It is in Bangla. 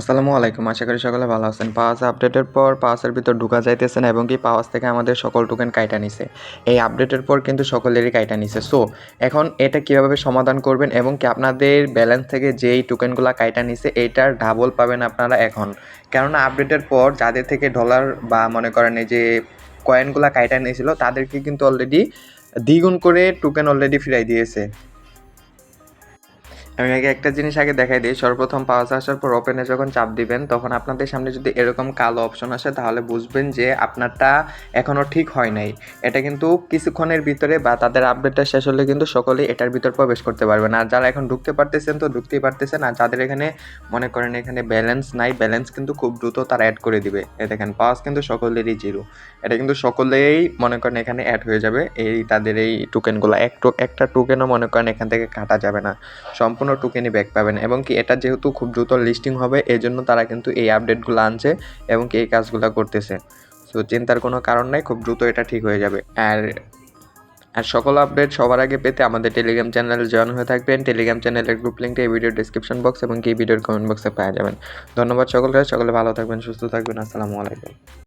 আসসালামু আলাইকুম। আশা করি সকলে ভালো আছেন। পাওয়াস আপডেটের পর পাওয়াসের ভিতর ঢুকা যাইতেছে না এবং কি পাওয়াস থেকে আমাদের সকল টোকেন কাইটা নিছে। এই আপডেটের পর কিন্তু সকলেরই কাইটা নিছে। সো এখন এটা কীভাবে সমাধান করবেন এবং কি আপনাদের ব্যালেন্স থেকে যেই টোকেনগুলো কাইটা নিছে, এইটার ডাবল পাবেন আপনারা এখন। কেননা আপডেটের পর যাদের থেকে ডলার বা মনে করেন এই যে কয়েনগুলো কাইটা নিয়েছিল তাদেরকে কিন্তু অলরেডি দ্বিগুণ করে টোকেন অলরেডি ফিরাই দিয়েছে। আমি আগে একটা জিনিস আগে দেখাই দিই। সর্বপ্রথম পাওয়াস আসার পর ওপেনে যখন চাপ দিবেন, তখন আপনাদের সামনে যদি এরকম কালো অপশন আসে, তাহলে বুঝবেন যে আপনারটা এখনও ঠিক হয় নাই। এটা কিন্তু কিছুক্ষণের ভিতরে বা তাদের আপডেটটা শেষ হলে কিন্তু সকলেই এটার ভিতর প্রবেশ করতে পারবেন আর যারা এখন ঢুকতে পারতেছেন তো ঢুকতেই পারতেছেন, আর যাদের এখানে মনে করেন এখানে ব্যালেন্স নাই ব্যালেন্স কিন্তু খুব দ্রুত তারা অ্যাড করে দিবে। এ দেখেন পাওয়াস কিন্তু সকলেরই জিরো এটা কিন্তু সকলেই মনে করেন এখানে অ্যাড হয়ে যাবে। এই তাদের এই টোকেনগুলো এক একটা টোকেনও মনে করেন এখান থেকে কাটা যাবে না। সম্পূর্ণ টোকেনই ব্যাক পাবেন এবং কি এটা যেহেতু খুব দ্রুত লিস্টিং হবে এই জন্য তারা কিন্তু এই আপডেটগুলো আনছে এবং কি এই কাজগুলো করতেছে। সো চিন্তার কোনো কারণ নাই, খুব দ্রুত এটা ঠিক হয়ে যাবে। আর আর সকল আপডেট সবার আগে পেতে আমাদের টেলিগ্রাম চ্যানেলে জয়েন হয়ে থাকবেন। টেলিগ্রাম চ্যানেলের গ্রুপ লিঙ্কটা এই ভিডিওর ডিসক্রিপশন বক্স এবং কি ভিডিওর কমেন্ট বক্সে পাওয়া যাবেন। ধন্যবাদ সকলকে, সকলে ভালো থাকবেন, সুস্থ থাকবেন। আসসালামু আলাইকুম।